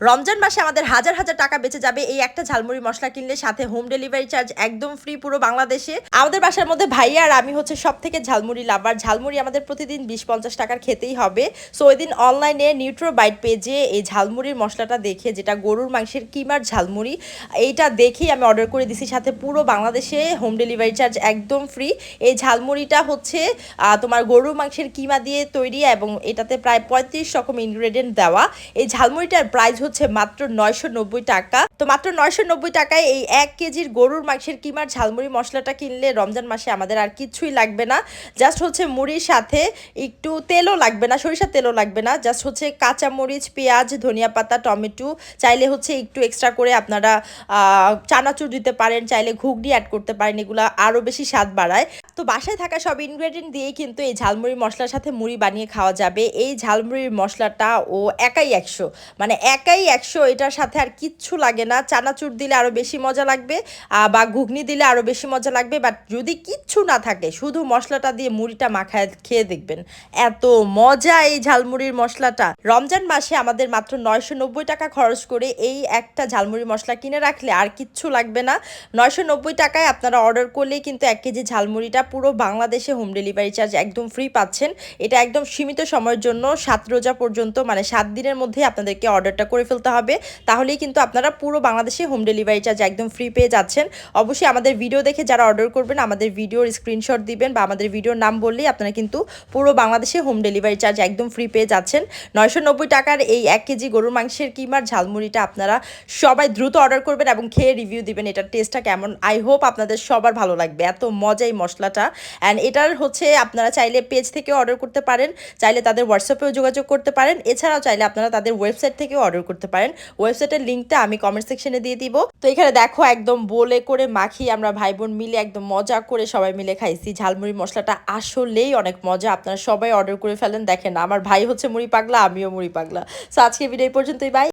রমজান মাসে আমাদের হাজার হাজার টাকা বেঁচে যাবে। এই একটা ঝালমুড়ি মশলা কিনলে সাথে হোম ডেলিভারি চার্জ একদম ফ্রি পুরো বাংলাদেশে। আমাদের বাসার মধ্যে ভাইয়া আর আমি হচ্ছে সব থেকে ঝালমুড়ি লাভার ঝালমুড়ি আমাদের প্রতিদিন বিশ পঞ্চাশ টাকার খেতেই হবে। সো ওই দিন অনলাইনে নিউট্রো বাইট পেজে এই ঝালমুড়ির মশলাটা দেখে, যেটা গরুর মাংসের কিমার ঝালমুড়ি, এইটা দেখেই আমি অর্ডার করে দিছি। সাথে পুরো বাংলাদেশে হোম ডেলিভারি চার্জ একদম ফ্রি এই ঝালমুড়িটা হচ্ছে তোমার গরুর মাংসের কিমা দিয়ে তৈরি এবং এটাতে প্রায় পঁয়ত্রিশ রকম ইনগ্রেডিয়েন্ট দেওয়া। এই ঝালমুড়িটার প্রাইস হচ্ছে মাত্র নয়শো নব্বই টাকা। তো মাত্র নয়শো নব্বই টাকায় এই এক কেজির গরুর মাংসের কিমার ঝালমুড়ি মশলাটা কিনলে রমজান মাসে আমাদের আর কিছুই লাগবে না। জাস্ট হচ্ছে মুড়ির সাথে একটু তেলও লাগবে না, সরিষার তেলও লাগবে না। জাস্ট হচ্ছে কাঁচা মরিচ পেঁয়াজ, ধনিয়া পাতা, টমেটো, চাইলে হচ্ছে একটু এক্সট্রা করে আপনারা চানাচুর দিতে পারেন, চাইলে ঘুগনি অ্যাড করতে পারেন, এগুলো আরও বেশি স্বাদ বাড়ায়। তো বাসায় থাকা সব ইনগ্রেডিয়েন্ট দিয়েই কিন্তু এই ঝালমুড়ি মশলার সাথে মুড়ি বানিয়ে খাওয়া যাবে। এই ঝালমুড়ির মশলাটা ও একাই একশো মানে একাই একশো এটার সাথে আর কিচ্ছু লাগে না। চানাচুর দিলে আরও বেশি মজা লাগবে বা ঘুগনি দিলে আরও বেশি মজা লাগবে। বাট যদি কিচ্ছু না থাকে, শুধু মশলাটা দিয়ে মুড়িটা মাখায় খেয়ে দেখবেন। এত মজা এই ঝালমুড়ির মশলাটা। রমজান মাসে আমাদের মাত্র নয়শো নব্বই টাকা খরচ করে এই একটা ঝালমুড়ি মশলা কিনে রাখলে আর কিচ্ছু লাগবে না। নয়শো নব্বই টাকায় আপনারা অর্ডার করলেই কিন্তু এক কেজি ঝালমুড়িটা পুরো বাংলাদেশে হোম ডেলিভারি চার্জ একদম ফ্রি পাচ্ছেন। এটা একদম সীমিত সময়ের জন্য, সাত রোজা পর্যন্ত মানে সাত দিনের মধ্যে আপনাদেরকে অর্ডারটা করে ফেলতে হবে, তাহলেই কিন্তু আপনারা পুরো বাংলাদেশে হোম ডেলিভারি চার্জ একদম ফ্রি পেয়ে যাচ্ছেন। অবশ্যই আমাদের ভিডিও দেখে যারা অর্ডার করবেন, আমাদের ভিডিওর স্ক্রিনশট দিবেন বা আমাদের ভিডিওর নাম বললেই আপনারা কিন্তু পুরো বাংলাদেশে হোম ডেলিভারি চার্জ একদম ফ্রি পেয়ে যাচ্ছেন। নয়শো নব্বই টাকার এই এক কেজি গরুর মাংসের কিমার ঝালমুড়িটা আপনারা সবাই দ্রুত অর্ডার করবেন এবং খেয়ে রিভিউ দিবেন, এটার টেস্টটা কেমন? আই হোপ আপনাদের সবার ভালো লাগবে। এত মজা এই মশলাটা। অ্যান্ড এটার হচ্ছে আপনারা চাইলে পেজ থেকে অর্ডার করতে পারেন, চাইলে তাদের হোয়াটসঅ্যাপেও যোগাযোগ করতে পারেন। এছাড়াও চাইলে আপনারা তাদের ওয়েবসাইট থেকেও অর্ডার করতে পারেন। ওয়েবসাইটের লিঙ্কটা আমি কমেন্ট সেকশনে দিয়ে দিব। তো এখানে দেখো একদম বলে করে মাখিয়ে আমরা ভাই বোন মিলে একদম মজা করে সবাই মিলে খাইছি। ঝালমুড়ি মশলাটা আসলেই অনেক মজা। আপনারা সবাই অর্ডার করে ফেলেন। দেখেন, আমার ভাই হচ্ছে মুড়ি পাগলা, আমিও মুড়ি পাগলা। সো আজকে ভিডিও পর্যন্তই। বাই